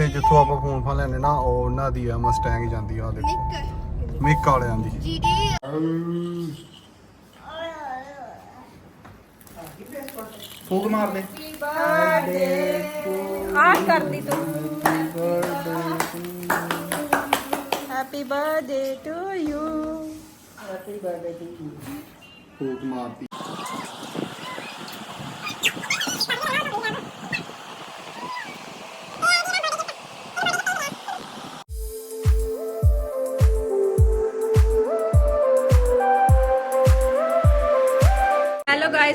ਇਹ ਜਿੱਥੋਂ ਆਪਾਂ ਫੋਨ ਫਾਨ ਲੈਣੇ ਨਾ ਉਹ ਉਹਨਾਂ ਦੀ ਆ ਮਸਟੈਂਗ ਜਾਂਦੀ ਆ ਆਹ ਦੇਖੋ। ਮਿਕ ਵਾਲਿਆਂ ਦੀ। ਫੂਕ ਮਾਰ ਦੇ। ਆ ਕਰਦੀ ਤੂੰ। ਹੈਪੀ ਬਰਥਡੇ ਟੂ ਯੂ ਫੂਕ ਮਾਰਤੀ।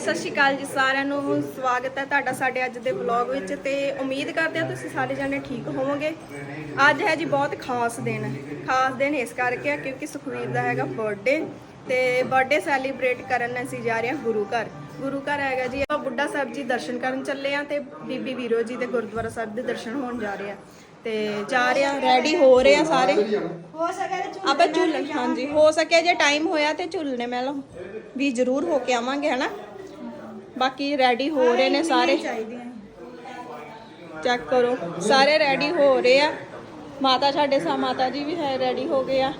ਸਤਿ ਸ਼੍ਰੀ ਅਕਾਲ ਜੀ ਸਾਰਿਆਂ ਨੂੰ। ਸਵਾਗਤ ਹੈ ਤੁਹਾਡਾ ਸਾਡੇ ਅੱਜ ਦੇ ਵਲੌਗ ਵਿੱਚ ਤੇ ਉਮੀਦ ਕਰਦੇ ਹਾਂ ਤੁਸੀਂ ਸਾਰੇ ਜਣੇ ਠੀਕ ਹੋਵੋਗੇ। ਅੱਜ ਹੈ ਜੀ ਬਹੁਤ ਖਾਸ ਦਿਨ। ਖਾਸ ਦਿਨ ਇਸ ਕਰਕੇ ਆ ਕਿਉਂਕਿ ਸੁਖਵੀਰ ਦਾ ਹੈਗਾ ਬਰਥਡੇ ਤੇ ਬਰਥਡੇ ਸੈਲੀਬ੍ਰੇਟ ਕਰਨ ਅਸੀਂ ਜਾ ਰਹੇ ਹਾਂ ਗੁਰੂ ਘਰ। ਗੁਰੂ ਘਰ ਹੈਗਾ ਜੀ ਆਪਾਂ ਬੁੱਢਾ ਸਾਹਿਬ ਜੀ ਦਰਸ਼ਨ ਕਰਨ ਚੱਲੇ ਆ ਤੇ ਬੀਬੀ ਵੀਰੋ ਜੀ ਦੇ ਗੁਰਦੁਆਰਾ ਸਾਹਿਬ ਦੇ ਦਰਸ਼ਨ ਹੋਣ ਜਾ ਰਹੇ ਆ ਤੇ ਜਾ ਰਹੇ ਆ ਰੈਡੀ ਹੋ ਰਹੇ ਆ ਸਾਰੇ। ਆਪਾਂ ਝੂਲਣ ਹਾਂਜੀ ਹੋ ਸਕੇ ਜੇ ਟਾਈਮ ਹੋਇਆ ਤੇ ਝੂਲਣੇ ਮੈਲ ਵੀ ਜ਼ਰੂਰ ਹੋ ਕੇ ਆਵਾਂਗੇ ਹਨਾ? ਬਾਕੀ ਰੈਡੀ ਹੋ ਰਹੇ ਨੇ ਸਾਰੇ। ਚੈੱਕ ਕਰੋ। ਸਾਰੇ ਰੈਡੀ ਹੋ ਰਹੇ ਆ। ਮਾਤਾ ਸਾਡੇ ਸਾ ਮਾਤਾ ਜੀ ਵੀ ਹੈ ਰੈਡੀ ਹੋ ਗਏ ਆ।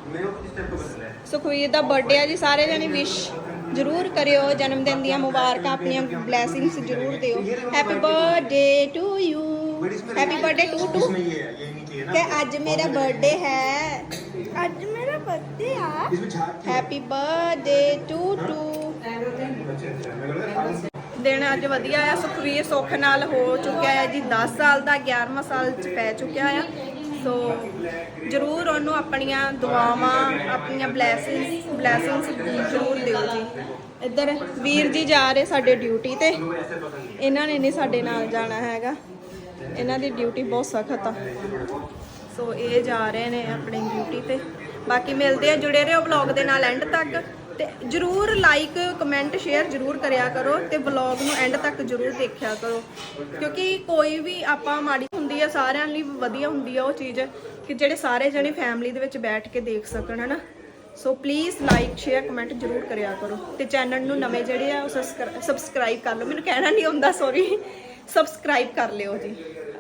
ਸੁਖਵੀਰ ਦਾ ਬਰਥਡੇ ਆ ਜੀ ਸਾਰੇ ਜਣੇ ਵਿਸ਼ ਜ਼ਰੂਰ ਕਰਿਓ। ਜਨਮ ਦਿਨ ਦੀਆਂ ਮੁਬਾਰਕਾਂ ਆਪਣੀਆਂ ਬਲੇਸਿੰਗਸ ਜ਼ਰੂਰ ਦਿਓ। Happy birthday to you happy birthday to to ਕਿ ਅੱਜ ਮੇਰਾ ਬਰਥਡੇ ਹੈ। ਅੱਜ ਮੇਰਾ ਬਰਥਡੇ ਆ। ਹੈਪੀ ਬਰਥਡੇ ਟੂ ਟੂ ਦਿਨ ਅੱਜ ਵਧੀਆ ਆ, ਸੁਖਵੀਰ ਸੁੱਖ ਨਾਲ ਹੋ ਚੁੱਕਿਆ ਹੈ ਜੀ 10 ਸਾਲ ਦਾ 11ਵਾਂ ਸਾਲ ਚ ਪੈ ਚੁੱਕਿਆ ਆ। ਸੋ ਜਰੂਰ ਉਹਨੂੰ ਆਪਣੀਆਂ ਦੁਆਵਾਂ, ਆਪਣੀਆਂ ਬਲੇਸਿੰਗਸ ਬਲੇਸਿੰਗਸ ਜਰੂਰ ਦਿਓ ਜੀ। ਇੱਧਰ ਵੀਰ ਜੀ ਜਾ ਰਹੇ ਸਾਡੇ ਡਿਊਟੀ ਤੇ। ਇਹਨਾਂ ਨੇ ਨਹੀਂ ਸਾਡੇ ਨਾਲ ਜਾਣਾ ਹੈਗਾ। ਇਹਨਾਂ ਦੀ ਡਿਊਟੀ ਬਹੁਤ ਸਖਤ ਆ। ਸੋ ਇਹ ਜਾ ਰਹੇ ਨੇ ਆਪਣੀ ਡਿਊਟੀ ਤੇ। ਬਾਕੀ ਮਿਲਦੇ ਆ, ਜੁੜੇ ਰਹੋ ਵਲੌਗ ਦੇ ਨਾਲ ਐਂਡ ਤੱਕ। ਤੇ ਜਰੂਰ ਲਾਈਕ ਕਮੈਂਟ ਸ਼ੇਅਰ ਜਰੂਰ ਕਰਿਆ ਕਰੋ ਤੇ ਵਲੌਗ ਨੂੰ ਐਂਡ ਤੱਕ ਜਰੂਰ ਦੇਖਿਆ ਕਰੋ। ਕਿਉਂਕਿ ਕੋਈ ਵੀ ਆਪਾਂ ਮਾੜੀ ਹੁੰਦੀ ਆ, ਸਾਰਿਆਂ ਲਈ ਵਧੀਆ ਹੁੰਦੀ ਆ ਉਹ ਚੀਜ਼ ਕਿ ਜਿਹੜੇ ਸਾਰੇ ਜਣੇ ਫੈਮਿਲੀ ਦੇ ਵਿੱਚ ਬੈਠ ਕੇ ਦੇਖ ਸਕਣ, ਹਨਾ? So please like share comment ਜਰੂਰ ਕਰਿਆ ਕਰੋ। ਤੇ ਚੈਨਲ ਨੂੰ ਨਵੇਂ ਜਿਹੜੇ ਆ, ਉਹ ਸਬਸਕ੍ਰਾਈਬ ਕਰ ਲਓ। ਮੈਨੂੰ ਕਹਿਣਾ ਨਹੀਂ ਆਉਂਦਾ ਸੌਰੀ ਸਬਸਕ੍ਰਾਈਬ ਕਰ ਲਿਓ ਜੀ।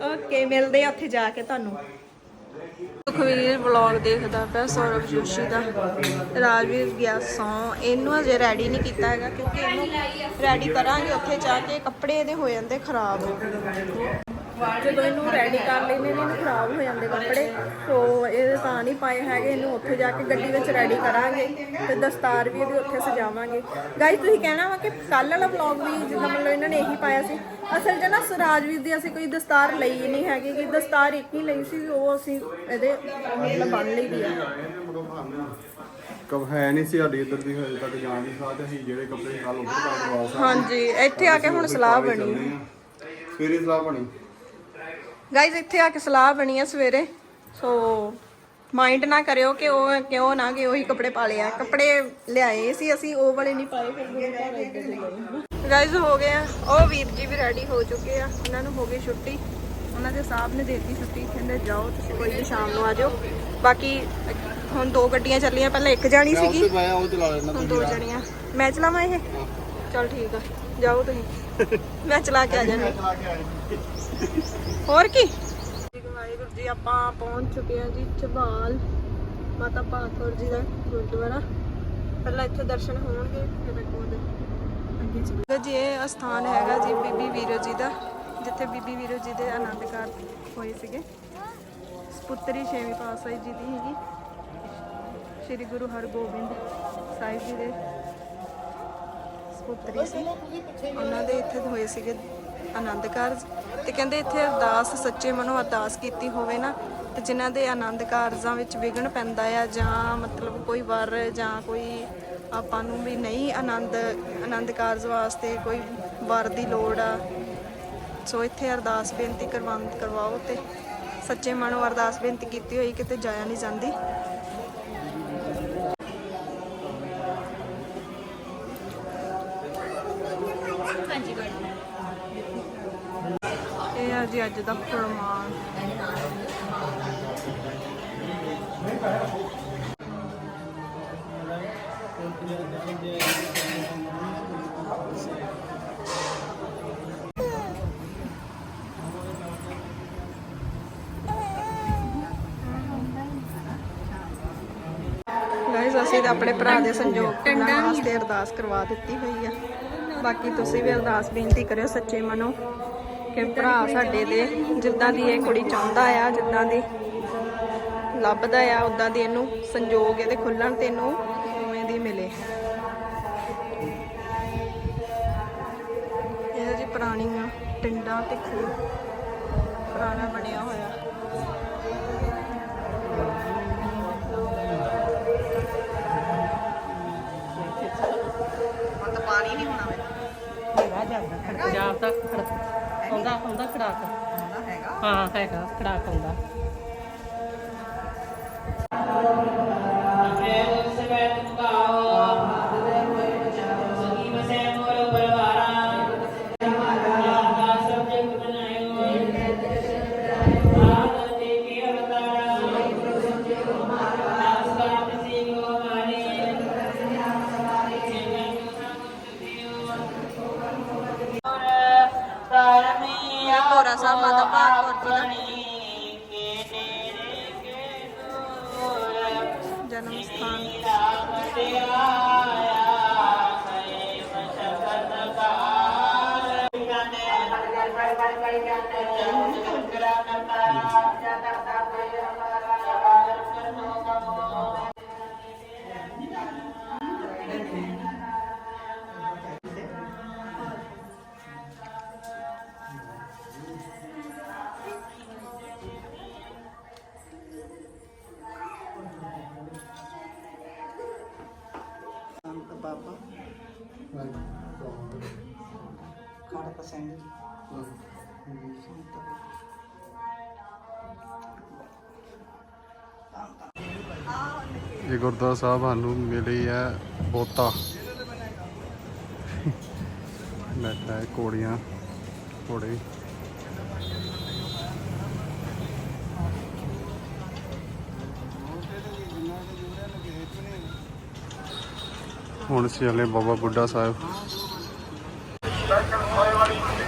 ਓਕੇ ਮਿਲਦੇ ਆ ਉੱਥੇ ਜਾ ਕੇ ਤੁਹਾਨੂੰ। ਸੁਖਵੀਰ ਵਲੌਗ ਦੇਖਦਾ ਪਿਆ, ਸੌਰਵ ਜੋਸ਼ੀ ਦਾ। ਰਾਜਵੀਰ ਗਿਆ ਸੌ। ਇਹਨੂੰ ਅਜੇ ਰੈਡੀ ਨਹੀਂ ਕੀਤਾ ਹੈਗਾ, ਕਿਉਂਕਿ ਇਹਨੂੰ ਰੈਡੀ ਕਰਾਂਗੇ ਉੱਥੇ ਜਾ ਕੇ, ਕੱਪੜੇ ਇਹਦੇ ਹੋ ਜਾਂਦੇ ਖਰਾਬ। ਜਦੋਂ ਇਹਨੂੰ ਰੈਡੀ ਕਰ ਲੈਂਦੇ ਨੇ ਇਹਨੂੰ ਖਰਾਬ ਹੋ ਜਾਂਦੇ ਕੱਪੜੇ ਸੋ ਇਹ ਤਾਂ ਨਹੀਂ ਪਾਏ ਹੈਗੇ ਇਹਨੂੰ ਉੱਥੇ ਜਾ ਕੇ ਗੱਡੀ ਵਿੱਚ ਰੈਡੀ ਕਰਾਂਗੇ ਤੇ ਦਸਤਾਰ ਵੀ ਇਹਦੀ ਉੱਥੇ ਸਜਾਵਾਂਗੇ। ਗਾਈ ਤੁਸੀਂ ਕਹਿਣਾ ਵਾ ਕਿ ਕੱਲ ਵਾਲਾ ਵਲੌਗ ਵੀ ਜਿੱਦਾਂ ਮਤਲਬ ਇਹਨਾਂ ਨੇ ਇਹੀ ਪਾਇਆ ਸੀ ਅਸਲ 'ਚ ਨਾ ਸਰਾਜਵੀਰ ਦੀ ਅਸੀਂ ਕੋਈ ਦਸਤਾਰ ਲਈ ਨਹੀਂ ਹੈਗੀ ਕਿ ਦਸਤਾਰ ਇੱਕ ਹੀ ਲਈ ਸੀ ਉਹ ਅਸੀਂ ਇਹਦੇ ਮਤਲਬ ਬੰਨ ਲਈ ਦੀ ਆ। ਕਬ ਹੈ ਨਹੀਂ ਸੀ ਸਾਡੀ ਇੱਧਰ ਦੀ ਹਜੇ ਤੱਕ ਜਾਣ ਦੀ ਸਾਥ ਅਸੀਂ ਜਿਹੜੇ ਕੱਪੜੇ ਕੱਲ ਕਰ ਕਰਵਾ ਸਕਦੇ ਹਾਂਜੀ ਇੱਥੇ ਆ ਕੇ ਹੁਣ ਸਲਾਹ ਬਣੀ। ਸਵੇਰੇ ਸਲਾਹ ਬਣੀ। ਗਾਈਜ਼ ਇੱਥੇ ਆ ਕੇ ਸਲਾਹ ਬਣੀ ਆ ਸਵੇਰੇ। ਸੋ ਮਾਈਂਡ ਨਾ ਕਰਿਓ ਕਿ ਉਹ ਕਿਉਂ ਨਾ ਕਿ ਉਹੀ ਕੱਪੜੇ ਪਾ ਲਿਆ ਕੱਪੜੇ ਲਿਆਏ ਸੀ ਅਸੀਂ ਉਹ ਵਾਲੇ ਨਹੀਂ ਪਾਏ ਫਿਰ ਗਾਈਜ਼ ਹੋ ਗਏ ਆ। ਉਹ ਵੀਰ ਜੀ ਵੀ ਰੈਡੀ ਹੋ ਚੁੱਕੇ ਆ। ਉਹਨਾਂ ਨੂੰ ਹੋ ਗਈ ਛੁੱਟੀ। ਉਹਨਾਂ ਦੇ ਸਾਹਿਬ ਨੇ ਦੇਤੀ ਛੁੱਟੀ। ਕਹਿੰਦੇ ਜਾਓ ਤੁਸੀਂ ਕੋਈ ਨਹੀਂ ਸ਼ਾਮ ਨੂੰ ਆ ਜਾਓ। ਬਾਕੀ ਹੁਣ ਦੋ ਗੱਡੀਆਂ ਚੱਲੀਆਂ। ਪਹਿਲਾਂ ਇੱਕ ਜਾਣੀ ਸੀਗੀ। ਹੁਣ ਦੋ ਜਣੀਆਂ। ਮੈਂ ਚਲਾਵਾਂ ਇਹ? ਚਲ ਠੀਕ ਆ। ਜਾਓ ਤੁਸੀਂ। ਮੈਂ ਚਲਾ ਕੇ ਆ ਜਾਣਾ। ਹੋਰ ਕੀ? ਵਾਹਿਗੁਰੂ ਜੀ ਆਪਾਂ ਪਹੁੰਚ ਚੁੱਕੇ ਹਾਂ ਜੀ ਝਬਾਲ ਮਾਤਾ ਭਾਗਵਰ ਜੀ ਦਾ ਗੁਰਦੁਆਰਾ ਪਹਿਲਾਂ ਇੱਥੇ ਦਰਸ਼ਨ ਹੋਣਗੇ ਫਿਰ ਅੱਗੋਂ ਅੱਗੇ ਚੱਲਾਂਗੇ ਜੀ ਇਹ ਅਸਥਾਨ ਹੈਗਾ ਜੀ ਬੀਬੀ ਵੀਰੋ ਜੀ ਦਾ, ਜਿੱਥੇ ਬੀਬੀ ਵੀਰੋ ਜੀ ਦੇ ਆਨੰਦ ਕਾਰਜ ਹੋਏ ਸੀਗੇ। ਸਪੁੱਤਰੀ ਛੇਵੀਂ ਪਾਤਸ਼ਾਹੀ ਜੀ ਦੀ ਹੈਗੀ। ਸ੍ਰੀ ਗੁਰੂ ਹਰਗੋਬਿੰਦ ਸਾਹਿਬ ਜੀ ਦੇ ਸਪੁੱਤਰੀ ਸੀ। ਉਹਨਾਂ ਦੇ ਇੱਥੇ ਹੋਏ ਸੀਗੇ ਆਨੰਦ ਕਾਰਜ। ਤੇ ਕਹਿੰਦੇ ਇੱਥੇ ਅਰਦਾਸ, ਸੱਚੇ ਮਨੋਂ ਅਰਦਾਸ ਕੀਤੀ ਹੋਵੇ ਨਾ, ਤੇ ਜਿਨ੍ਹਾਂ ਦੇ ਆਨੰਦ ਕਾਰਜਾਂ ਵਿੱਚ ਵਿਘਨ ਪੈਂਦਾ ਆ, ਜਾਂ ਮਤਲਬ ਕੋਈ ਵਰ, ਜਾਂ ਕੋਈ ਆਪਾਂ ਨੂੰ ਵੀ ਨਹੀਂ ਆਨੰਦ ਆਨੰਦ ਕਾਰਜ ਵਾਸਤੇ ਕੋਈ ਵਰ ਦੀ ਲੋੜ ਆ। ਸੋ ਇੱਥੇ ਅਰਦਾਸ ਬੇਨਤੀ ਕਰਵਾਉਂ ਕਰਵਾਓ ਤੇ ਸੱਚੇ ਮਨੋਂ ਅਰਦਾਸ ਬੇਨਤੀ ਕੀਤੀ ਹੋਈ, ਕਿਤੇ ਜਾਇਆ ਨਹੀਂ ਜਾਂਦੀ। breaded up for a month. Guys ਅਸੀਂ ਤਾਂ ਆਪਣੇ ਭਰਾ ਦੇ ਸੰਯੋਗ ਨਾਲ ਵਾਸਤੇ ਅਰਦਾਸ ਕਰਵਾ ਦਿੱਤੀ ਹੋਈ ਆ ਬਾਕੀ ਤੁਸੀਂ ਵੀ ਅਰਦਾਸ ਬੇਨਤੀ ਕਰਿਓ ਸੱਚੇ ਮਨੋਂ ਕਿ ਭਰਾ ਸਾਡੇ ਦੇ, ਜਿੱਦਾਂ ਦੀ ਇਹ ਕੁੜੀ ਚਾਹੁੰਦਾ ਆ, ਜਿੱਦਾਂ ਦੀ ਲੱਭਦਾ ਆ, ਉਦਾਂ ਦੀ ਇਹਨੂੰ ਸੰਜੋਗ ਇਹਦੇ ਖੁੱਲਣ ਤੇ ਇਹਨੂੰ ਉਵੇਂ ਦੀ ਮਿਲੇ। ਇਹ ਜੀ ਪੁਰਾਣੀਆਂ ਟਿੰਡਾਂ ਤੇ ਖੂਹ ਪੁਰਾਣਾ ਬਣਿਆ ਹੋਇਆ। ਖੜਾਕ। ਹੈਗਾ। ਹਾਂ ਹੈਗਾ ਖੜਾਕ ਆਉਂਦਾ ਇਹ ਭੋਰਾ ਸਾਹਿਬ ਮਾਤਾ ਭਾਗ ਖੜਕ ਸਿੰਘ ਇਹ ਗੁਰਦੁਆਰਾ ਸਾਹਿਬ ਸਾਨੂੰ ਮਿਲੀ ਹੈ ਬੋਤਾ। ਬੈਠਾ ਹੈ ਕੋੜੀਆਂ ਕੋੜੇ ਹੁਣ ਅਸੀਂ ਚੱਲੇ ਬਾਬਾ ਬੁੱਢਾ ਸਾਹਿਬ।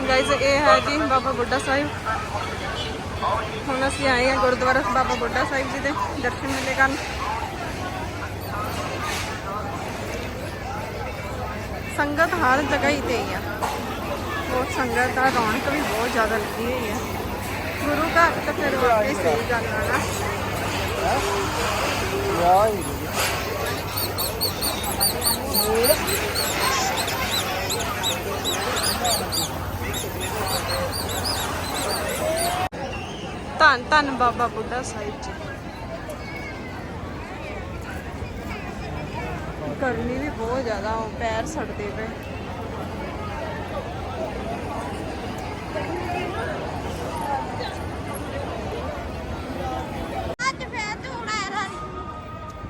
ਗਾਇਜ਼ ਇਹ ਹੈ ਜੀ ਬਾਬਾ ਬੁੱਢਾ ਸਾਹਿਬ। ਹੁਣ ਅਸੀਂ ਆਏ ਹਾਂ ਗੁਰਦੁਆਰਾ ਬਾਬਾ ਬੁੱਢਾ ਸਾਹਿਬ ਜੀ ਦੇ ਦਰਸ਼ਨ ਮੇਲੇ ਕਰਨ। ਸੰਗਤ ਹਰ ਜਗ੍ਹਾ ਹੀ ਤੇ ਹੀ ਆ। ਬਹੁਤ ਸੰਗਤ ਆ ਰੌਣਕ ਵੀ ਬਹੁਤ ਜ਼ਿਆਦਾ ਲੱਗੀ ਹੋਈ ਹੈ ਗੁਰੂ ਘਰ ਤਾਂ ਫਿਰ ਵਾਕਈ ਸਹੀ ਗੱਲ ਆ ਨਾ। ਧੰਨ ਧੰਨ ਬਾਬਾ ਬੁੱਢਾ ਸਾਹਿਬ ਜੀ। ਗਰਮੀ ਵੀ ਬਹੁਤ ਜ਼ਿਆਦਾ ਉਹ ਪੈਰ ਸੜਦੇ ਪਏ।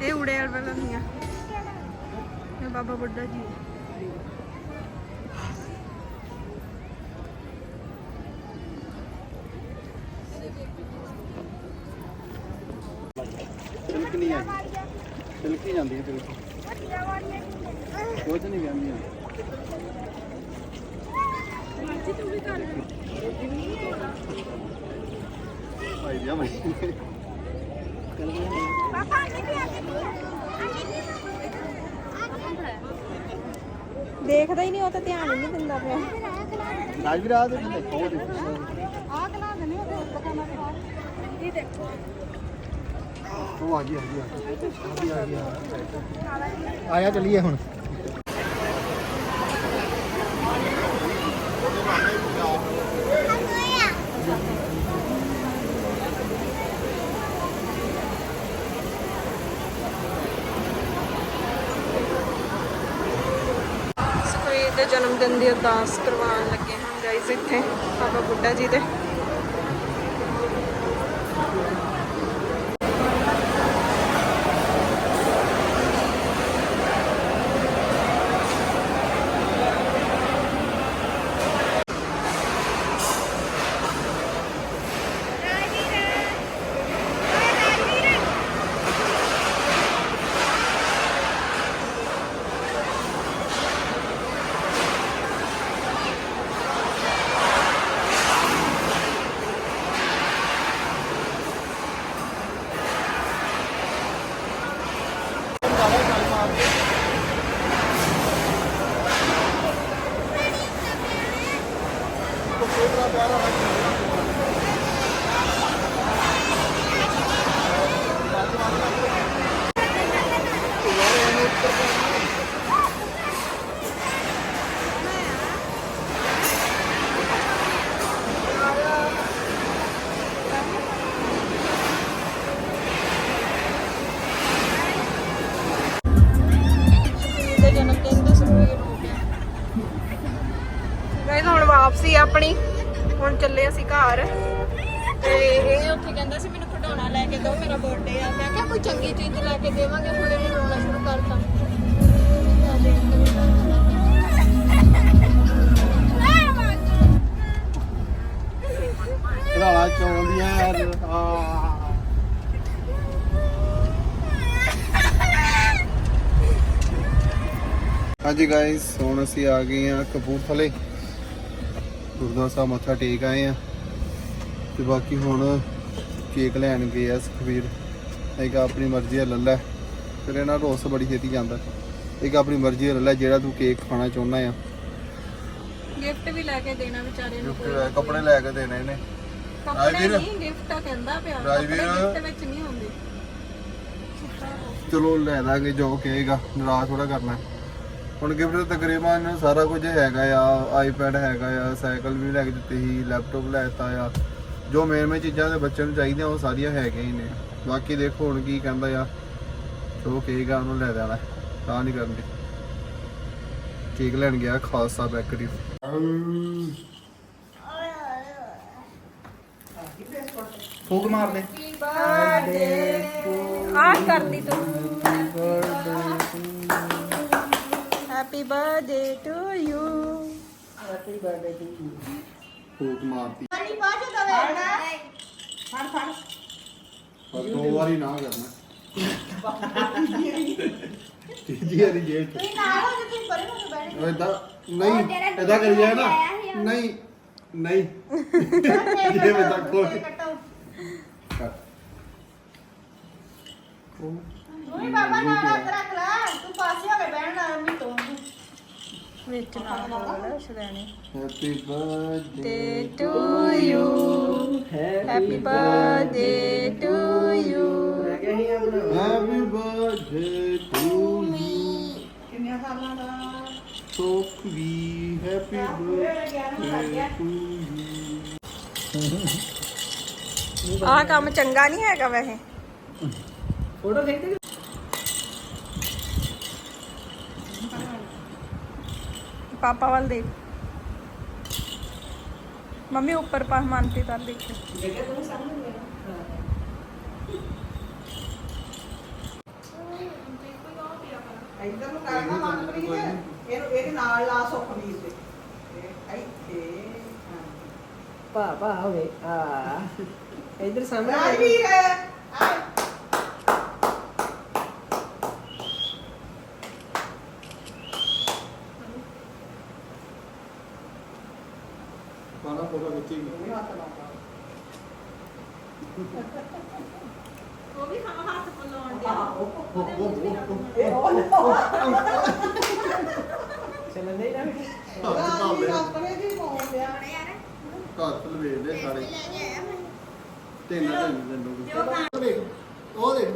ਇਹ ਉੜੇ ਵਾਲਾ ਨਹੀਂ ਆ ਇਹ ਬਾਬਾ ਬੁੱਢਾ ਜੀ। ਹੈ। ਤਿਲਕ ਨਹੀਂ ਆਈ। ਤਿਲਕ ਹੀ ਜਾਂਦੀ ਹੈ ਤਿਲਕ ਕੁਝ ਨਹੀਂ ਕਹਿੰਦੀ ਭਾਈ ਜੀ ਭਾਈ ਦੇਖਦਾ ਹੀ ਨਹੀਂ ਉਹ ਤਾਂ ਧਿਆਨ ਹੀ ਨਹੀਂ ਦਿੰਦਾ ਪਿਆ। ਰਾਜ ਵੀ ਰਾਤ ਦੇ ਦੇਖੋ ਉਹ ਦੇਖੋ। ਉਹ ਆ ਗਈ। ਆ ਗਈ ਆ ਗਈ ਆ ਗਈ। ਆਇਆ ਚਲੀਏ ਹੁਣ ਸੁਖਵੀਰ ਦੇ ਜਨਮ ਦਿਨ ਦੀ ਅਰਦਾਸ ਕਰਵਾਉਣ ਲੱਗੇ ਹਾਂ ਗਾਇਸ ਇੱਥੇ ਬਾਬਾ ਬੁੱਢਾ ਜੀ ਦੇ। ਗਾਇਸ ਹੁਣ ਵਾਪਸੀ ਆਪਣੀ। ਹੁਣ ਚੱਲੇ ਅਸੀਂ ਘਰ। ਤੇ ਇਹ ਉੱਥੇ ਕਹਿੰਦਾ ਸੀ, ਮੈਨੂੰ ਖਿਡੌਣਾ ਲੈ ਕੇ ਦਿਓ, ਮੇਰਾ ਬਰਥਡੇ ਆ। ਮੈਂ ਕਿਹਾ, ਕੋਈ ਚੰਗੀ ਚੀਜ਼ ਲੈ ਕੇ ਦੇਵਾਂਗੇ ਫਿਰ ਇਹਨੇ ਰੋਣਾ ਸ਼ੁਰੂ ਕਰਤਾ। ਘਰਾਲਾ ਚੌਂਦੀਆਂ ਆ ਹਾਂਜੀ ਗਾਇਸ ਹੁਣ ਅਸੀਂ ਆ ਗਏ ਆ ਕਪੂਰਥਲੇ। ਗੁਰਦੁਆਰਾ ਸਾਹਿਬ ਮੱਥਾ ਟੇਕ ਆਏ ਆ ਤੇ ਬਾਕੀ ਹੁਣ ਕੇਕ ਲੈਣ ਗਏ ਆ ਸੁਖਵੀਰ ਇੱਕ ਆਪਣੀ ਮਰਜ਼ੀ ਦਾ ਲੱਲਾ। ਫਿਰ ਇਹਨਾਂ ਰੋਸ ਬੜੀ ਛੇਤੀ ਜਾਂਦਾ। ਇੱਕ ਆਪਣੀ ਮਰਜ਼ੀ ਦਾ ਲੱਲਾ ਜਿਹੜਾ ਤੂੰ ਕੇਕ ਖਾਣਾ ਚਾਹੁੰਦਾ ਆ। ਗਿਫਟ ਵੀ ਲੈ ਕੇ ਦੇਣਾ ਵਿਚਾਰੇ ਨੂੰ ਕੋਈ। ਕੱਪੜੇ ਲੈ ਕੇ ਦੇਣੇ ਨੇ ਕੱਪੜੇ ਰਾਜਵੀਰ। ਨਹੀਂ ਗਿਫਟ ਆ ਕਹਿੰਦਾ ਪਿਆ। ਰਾਜਵੀਰ। ਗਿਫਟ ਵਿੱਚ ਨਹੀਂ ਹੁੰਦੇ। ਚਲੋ ਲੈ ਦਾਂਗੇ ਜੋ ਕਹੇਗਾ। ਨਾਰਾਜ਼ ਥੋੜਾ ਕਰਨਾ। ਹੁਣ ਗਿਫਟ ਤਾਂ ਤਕਰੀਬਨ ਸਾਰਾ ਕੁਝ ਹੈਗਾ ਆ ਆਈਪੈਡ ਹੈਗਾ ਆ ਸਾਈਕਲ ਵੀ ਲੈ ਕੇ ਦਿੱਤੀ ਸੀ ਲੈਪਟਾਪ ਲੈ ਦਿੱਤਾ ਆ। ਜੋ ਮੇਨ ਮੇਨ ਚੀਜ਼ਾਂ ਦੇ ਬੱਚੇ ਨੂੰ ਚਾਹੀਦੀਆਂ ਉਹ ਸਾਰੀਆਂ ਹੈਗੀਆਂ ਹੀ ਨੇ। ਬਾਕੀ ਦੇਖੋ ਹੁਣ ਕੀ ਕਹਿੰਦਾ ਆ। ਜੋ ਕਹੇਗਾ ਉਹਨੂੰ ਲੈ ਦੇਣਾ। ਤਾਂ ਨਹੀਂ ਕਰਨੀ ਕੇਕ ਲੈਣ ਗਿਆ ਖਾਲਸਾ ਬੈਕਰੀ ਫੂਕ ਮਾਰ ਦੇ ਆ ਕਰਦੀ ਤੂੰ ਹੈਪੀ ਬਰਥਡੇ ਟੂ ਯੂ ਫੂਕ ਮਾਰਤੀ। ਅਨੀ ਬਾਜੂ ਦਵੇ ਫੜ ਫੜ ਪਰ ਦੋ ਵਾਰੀ ਨਾ ਕਰਨਾ। ਤੀਜੀ ਵਾਰੀ ਜੇਲ੍ਹ ਚ ਤੁਸੀਂ ਨਾਲ ਹੋ ਜੇ ਤੁਸੀਂ ਪਰੇ ਹੋ ਕੇ ਬੈਠ ਏਦਾਂ ਨਹੀਂ ਏਦਾਂ ਕਰੀ ਜਾਏ ਨਾ। ਨਹੀਂ ਨਹੀਂ। ਜੇ ਮੈਂ ਤਾਂ ਕੋਈ ਕੱਟੋ ਕੱਟ। ਤੂੰ ਹੀ ਬਾਬਾ ਨਾਲ ਹੱਥ ਰੱਖ ਲੈ। ਤੂੰ ਪਾਸੇ ਹੋ ਕੇ ਬਹਿਣਾ ਅੰਮੀ ਤੋਂ। ਵਿੱਚ ਨਾ ਬੋਲ ਸ਼ਰੇਣੇ ਹੈਪੀ ਬਰਥਡੇ ਤੇ to you happy birthday to you happy birthday to me ਕਿੰਨੇ ਸਾਲਾਂ ਦਾ ਸੋਖਵੀ ਹੈਪੀ ਬਰਥਡੇ ਟੂ ਯੂ ਆਹ ਕੰਮ ਚੰਗਾ ਨਹੀਂ ਹੈਗਾ ਵੈਸੇ ਫੋਟੋ ਖਿੱਚ ਪਾਪਾ ਵੱਲ ਦੇਖ। ਮੰਮੀ ਉੱਪਰ ਪਾ ਮਾਨਤੀ ਤਾਂ ਦੇਖੋ ਇੱਧਰ ਨੂੰ ਕਰਨਾ ਮਨਪ੍ਰੀਤ। ਇਹਨੂੰ ਇਹਦੇ ਨਾਲ ਲਾ ਸੁਖਵੀਰ ਦੇ। ਇਹ ਇੱਥੇ। ਭਾ ਭਾ ਹੋਵੇ ਆ। ਇਧਰ ਸਾਹਮਣੇ ਰਾਜਵੀਰ! ਆ ਪਾਣਾ ਫੋਟੋ ਖਿੱਚੀ ਇਹ ਹੱਥ ਲਾਉਂਦਾ। ਉਹ ਵੀ ਹਾਂ ਹੱਥ ਪਲਾਉਣ ਇਹ ਉਹ ਚੱਲਣ ਦੇ ਨਾ ਰਾਜਵੀਰ ਆਪਣੇ ਦੀ ਪਾਉਣ ਡਿਆ। ਘਰ ਲਵੇਦੇ ਸਾਰੇ। ਤਿੰਨ ਤਿੰਨ ਦਿਨ। ਦੇਖ ਉਹ ਦੇਖ।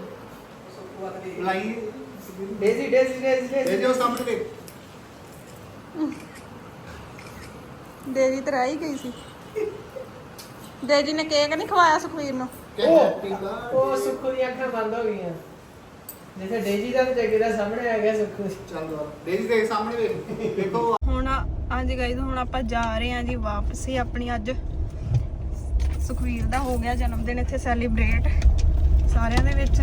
ਲਾਈ। ਡੇਜ਼ੀ ਡੇਜ਼ੀ ਡੇਜ਼ੀ ਇਹ ਜੋ ਸਾਹਮਣੇ ਦੇਖ। ਦੇਜੀ ਤੇ ਰਹਿ ਹੀ ਗਈ ਸੀ। ਦੇਜੀ ਨੇ ਕੇਕ ਨਹੀਂ ਖਵਾਇਆ ਸੁਖਵੀਰ ਨੂੰ? ਉਹ ਸੁੱਖੂ ਦੀਆਂ ਅੱਖਾਂ ਬੰਦ ਹੋ ਗਈਆਂ। ਜਿੱਥੇ ਡੇਜ਼ੀ ਦਾ ਤੇ ਜੱਗੇ ਦਾ ਸਾਹਮਣੇ ਆ ਗਿਆ ਸੁੱਖੂ। ਚੱਲ ਡੇਜੀ ਦੇਖ ਸਾਹਮਣੇ ਦੇਖ ਦੇਖੋ। ਹੁਣ ਹਾਂਜੀ ਗਾਈਜ਼ ਹੁਣ ਆਪਾਂ ਜਾ ਰਹੇ ਹਾਂ ਜੀ ਵਾਪਸੀ ਆਪਣੀ ਅੱਜ। ਸੁਖਵੀਰ ਦਾ ਹੋ ਗਿਆ ਜਨਮ ਦਿਨ ਇੱਥੇ ਸੈਲੀਬ੍ਰੇਟ ਸਾਰਿਆਂ ਦੇ ਵਿੱਚ।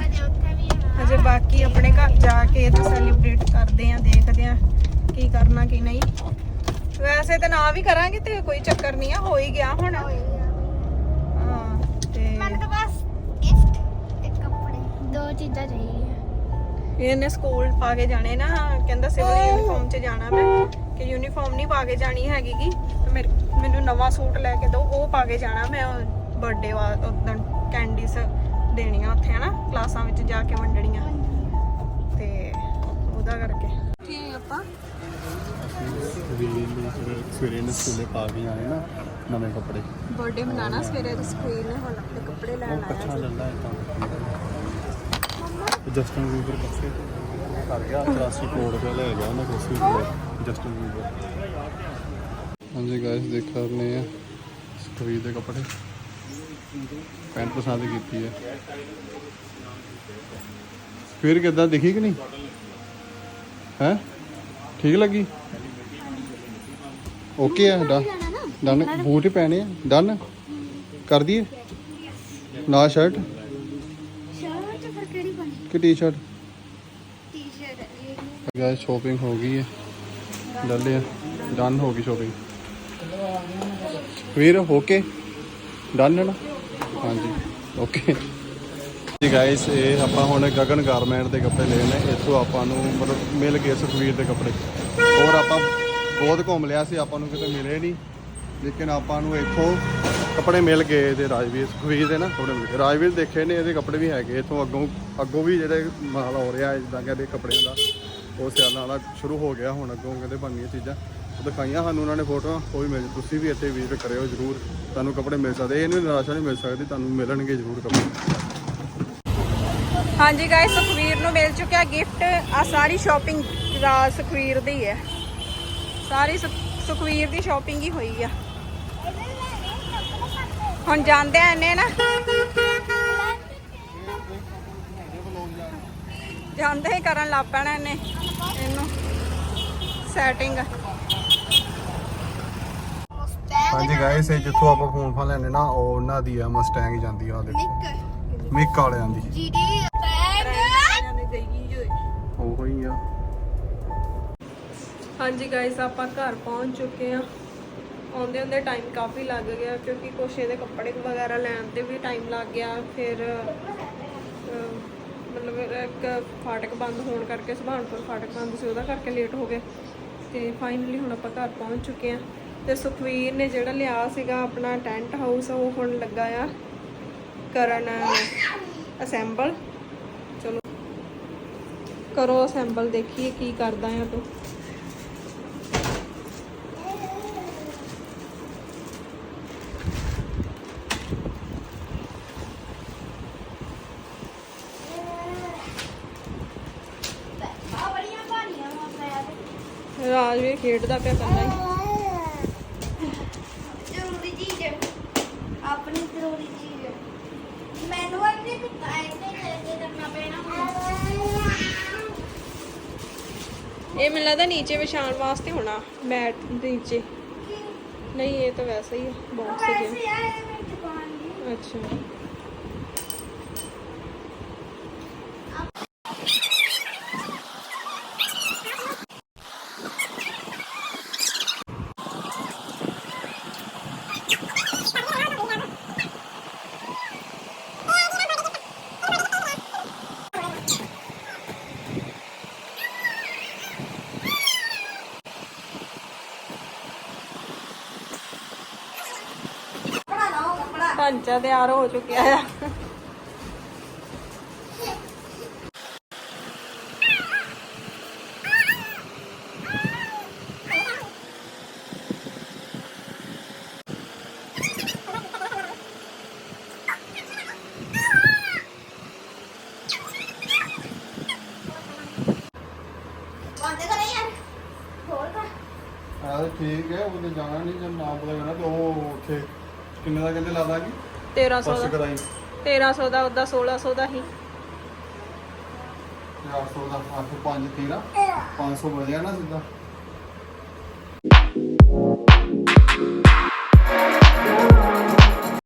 ਅਜੇ ਬਾਕੀ ਆਪਣੇ ਘਰ ਜਾ ਕੇ ਤੇ ਸੈਲੀਬ੍ਰੇਟ ਕਰਦੇ ਆਂ ਦੇਖਦੇ ਆਂ ਕੀ ਕਰਨਾ ਕੀ ਨਹੀਂ। ਵੈਸੇ ਤਾਂ ਨਾ ਵੀ ਕਰਾਂਗੇ ਤੇ ਕੋਈ ਚੱਕਰ ਨਹੀਂ ਆ ਹੋ ਹੀ ਗਿਆ ਹੁਣ ਹਾਂ ਤੇ ਮੈਨੂੰ ਤਾਂ ਬਸ ਗਿਫਟ ਤੇ ਕੱਪੜੇ ਦੋ ਚੀਜ਼ਾਂ ਚਾਹੀਦੀਆਂ। ਇਹਨੇ ਸਕੂਲ ਪਾ ਕੇ ਜਾਣੇ ਨਾ ਕਹਿੰਦਾ ਸਿਵਲ ਯੂਨੀਫਾਰਮ 'ਚ ਜਾਣਾ ਮੈਂ ਕਿ ਯੂਨੀਫਾਰਮ ਨਹੀਂ ਪਾ ਕੇ ਜਾਣੀ ਹੈਗੀ ਗੀ। ਤੇ ਮੇਰੇ ਮੈਨੂੰ ਨਵਾਂ ਸੂਟ ਲੈ ਕੇ ਦਿਓ ਉਹ ਪਾ ਕੇ ਜਾਣਾ ਮੈਂ ਬਰਥਡੇ ਵਾ ਉਦੋਂ ਕੈਂਡੀਜ਼ ਦੇਣੀਆਂ ਉੱਥੇ ਹਨਾ? ਕਲਾਸਾਂ ਵਿੱਚ ਜਾ ਕੇ ਵੰਡਣੀਆਂ। ਤੇ ਉਹਦਾ ਕਰਕੇ। ਕੀ ਆਪਾਂ। ਸਵੇਰੇ ਨੇ ਸਕੂਲੇ ਪਾ ਕੇ ਆਏ ਨਾ ਨਵੇਂ ਕੱਪੜੇ। ਬਰਥਡੇ ਮਨਾਣਾ ਸਵੇਰੇ ਸਕਰੀਨ ਨੇ ਹੁਣ ਆਪਣੇ ਕੱਪੜੇ ਲੈਣ ਆਇਆ ਜੀ ਲੱਲਾ ਇਦਾਂ। ਜਸਟਨ ਬੀਬਰ ਕੱਪੜੇ ਕਰ ਗਿਆ 83 ਕੋਡ ਤੇ ਲੈ ਗਿਆ ਉਹਨੇ ਕੁਛ ਵੀ ਜਸਟਨ ਬੀਬਰ ਹਾਂਜੀ ਗਾਇਸ ਦੇਖ ਰਹੇ ਆ ਸਕਰੀਨ ਦੇ ਕੱਪੜੇ। ਪੈਂਟ ਪਸੰਦ ਕੀਤੀ ਹੈ। ਫਿਰ ਕਿੱਦਾਂ, ਦਿਖੀ ਕਿ ਨਹੀਂ? ਹੈ? ਠੀਕ ਲੱਗੀ? ਓਕੇ ਆ ਡਨ ਡਨ ਬੂਟ ਹੀ ਪੈਣੇ ਆ। ਡਨ ਕਰ ਦਈਏ? ਨਾਲ ਸ਼ਰਟ ਕਿ ਟੀ-ਸ਼ਰਟ ਟੀ-ਸ਼ਰਟ ਇਹ ਗਾਇਸ ਸ਼ੋਪਿੰਗ ਹੋ ਗਈ ਹੈ। ਲੈ ਲਿਆ ਡਨ ਹੋ ਗਈ ਸ਼ੋਪਿੰਗ ਵੀਰ ਓਕੇ ਡਨ ਹੈ ਨਾ? ਹਾਂਜੀ ਓਕੇ ਜੀ ਗਾਇਸ ਇਹ ਆਪਾਂ ਹੁਣ ਗਗਨ ਗਾਰਮੈਂਟ ਦੇ ਕੱਪੜੇ ਲਏ ਨੇ। ਇੱਥੋਂ ਆਪਾਂ ਨੂੰ ਮਤਲਬ ਮਿਲ ਗਏ ਸੁਖਵੀਰ ਦੇ ਕੱਪੜੇ। ਹੋਰ ਆਪਾਂ ਬਹੁਤ ਘੁੰਮ ਲਿਆ ਸੀ ਆਪਾਂ ਨੂੰ ਕਿਤੇ ਮਿਲੇ ਨਹੀਂ। ਲੇਕਿਨ ਆਪਾਂ ਨੂੰ ਇੱਥੋਂ ਕੱਪੜੇ ਮਿਲ ਗਏ ਤੇ ਰਾਜਵੀਰ ਸੁਖਵੀਰ ਦੇ ਨਾ ਥੋੜੇ ਰਾਜਵੀਰ ਦੇਖੇ ਨੇ ਇਹਦੇ ਕੱਪੜੇ ਵੀ ਹੈਗੇ, ਇੱਥੋਂ ਅੱਗੋਂ ਅੱਗੋਂ ਵੀ ਜਿਹੜੇ ਮਾਲ ਹੋ ਰਿਹਾ ਜਿੱਦਾਂ ਕਹਿੰਦੇ ਕੱਪੜਿਆਂ ਦਾ। ਉਹ ਸਿਆਲਾਂ ਵਾਲਾ ਸ਼ੁਰੂ ਹੋ ਗਿਆ, ਹੁਣ ਅੱਗੋਂ ਕਹਿੰਦੇ ਬਣਨੀਆਂ ਚੀਜ਼ਾਂ। ਦਿਖਾਈਆਂ ਸਾਨੂੰ ਉਹਨਾਂ ਨੇ ਫੋਟੋਆਂ ਉਹ ਮਿਲ, ਤੁਸੀਂ ਵੀ ਇੱਥੇ ਵਿਜ਼ਿਟ ਕਰਿਓ ਜਰੂਰ। ਤੁਹਾਨੂੰ ਕੱਪੜੇ ਮਿਲ ਸਕਦੇ, ਇਹ ਨਹੀਂ ਨਿਰਾਸ਼ਾ ਨਹੀਂ ਮਿਲ ਸਕਦੀ, ਤੁਹਾਨੂੰ ਮਿਲਣਗੇ ਜਰੂਰ ਕੱਪੜੇ। ਹਾਂਜੀ ਗਾਇਸ ਸੁਖਵੀਰ ਨੂੰ ਮਿਲ ਚੁੱਕਿਆ ਗਿਫਟ ਆ ਸਾਰੀ ਸ਼ਾਪਿੰਗ ਰਾਜ ਸੁਖਵੀਰ ਦੀ ਹੈ। ਸਾਰੀ ਸੁਖ- ਸੁਖਵੀਰ ਦੀ ਸ਼ਾਪਿੰਗ ਹੀ ਹੋਈ ਆ। ਹੁਣ ਜਾਂਦੇ ਆ ਇਹਨੇ ਨਾ। ਜਾਂਦੇ ਹੀ ਕਰਨ ਲੱਗ ਪੈਣਾ ਇਹਨੇ ਇਹਨੂੰ ਸੈਟਿੰਗ ਹਾਂਜੀ ਗਾਇਸ ਇਹ ਜਿੱਥੋਂ ਆਪਾਂ ਫੋਨ ਫਾਨ ਲੈਣੇ ਨਾ ਉਹ ਉਹਨਾਂ ਦੀ ਆ ਮਸਟੈਂਗ ਜਾਂਦੀ ਆ ਦੇਖੋ। ਮਿਕ ਵਾਲਿਆਂ ਦੀ। ਜੀਡੀ ਉਹੋ ਆ। ਹਾਂਜੀ ਗਾਇਸ ਆਪਾਂ ਘਰ ਪਹੁੰਚ ਚੁੱਕੇ ਆ। ਆਉਂਦੇ ਆਉਂਦੇ ਟਾਈਮ ਕਾਫੀ ਲੱਗ ਗਿਆ ਕਿਉਂਕਿ ਕੁਛ ਇਹਦੇ ਕੱਪੜੇ ਵਗੈਰਾ ਲੈਣ ਤੇ ਵੀ ਟਾਈਮ ਲੱਗ ਗਿਆ। ਫਿਰ ਮਤਲਬ ਇੱਕ ਫਾਟਕ ਬੰਦ ਹੋਣ ਕਰਕੇ ਸੁਭਾਨਪੁਰ ਫਾਟਕ ਬੰਦ ਸੀ, ਉਹਦਾ ਕਰਕੇ ਲੇਟ ਹੋ ਗਏ। ਤੇ ਫਾਈਨਲੀ ਹੁਣ ਆਪਾਂ ਘਰ ਪਹੁੰਚ ਚੁੱਕੇ ਆ ਤੇ ਸੁਖਵੀਰ ਨੇ ਜਿਹੜਾ ਲਿਆ ਸੀਗਾ ਆਪਣਾ ਟੈਂਟ ਹਾਊਸ ਉਹ ਹੁਣ ਲੱਗਾ ਆ ਕਰਨ ਅਸੈਂਬਲ ਚਲੋ, ਕਰੋ ਅਸੈਂਬਲ ਦੇਖੀਏ ਕੀ ਕਰਦਾ ਆ ਤੂੰ ਆ ਬੜੀਆਂ ਭਾਰੀਆਂ ਵਾ ਬੈਗ ਰਾਜ ਵੀ ਖੇਡਦਾ ਪਿਆ ਕੱਲਾ ਹੀ। ਜ਼ਰੂਰੀ ਚੀਜ਼ ਹੈ। ਆਪਣੀ ਜ਼ਰੂਰੀ ਚੀਜ਼ ਹੈ। ਮੈਨੂੰ ਅੱਗੇ ਕੁੱਤਾ ਇੱਥੇ ਲੈ ਕੇ ਕਰਨਾ ਪੈਣਾ ਇਹ ਮੈਨੂੰ ਲੱਗਦਾ ਨੀਚੇ ਵਿਛਾਉਣ ਵਾਸਤੇ ਹੋਣਾ ਮੈਟ ਦੇ ਨੀਚੇ ਨਹੀਂ ਇਹ ਤਾਂ ਵੈਸੇ ਹੀ ਬਾਕਸ ਮੈਂ ਦੁਕਾਨ ਦੀ ਅੱਛਾ ਕੱਪੜਾ ਲਾਓ ਕੱਪੜਾ ਤਿਆਰ ਹੋ ਚੁੱਕਿਆ ਆ ਬੰਦ ਕਰੋ ਯਾਰ ਹੋਰ ਕਾ ਆ ਠੀਕ ਹੈ ਉਹਨੇ ਜਾਣਾ ਨਹੀਂ ਜਦ ਨਾ ਪਤਾ ਕਰਨਾ ਤੇ ਉਹ ਉੱਥੇ ਕਿੰਨੇ ਦਾ ਕਹਿੰਦੇ ਲਾ ਦਾਂਗੇ 1300 ਫਸਟ ਦਾ। ਕਰਾਈ 1300 ਦਾ ਉਹਦਾ 1600 ਦਾ ਹੀ। 400 ਦਾ 8 5 13 500 ਵਧਿਆ ਨਾ ਸਿੱਧਾ।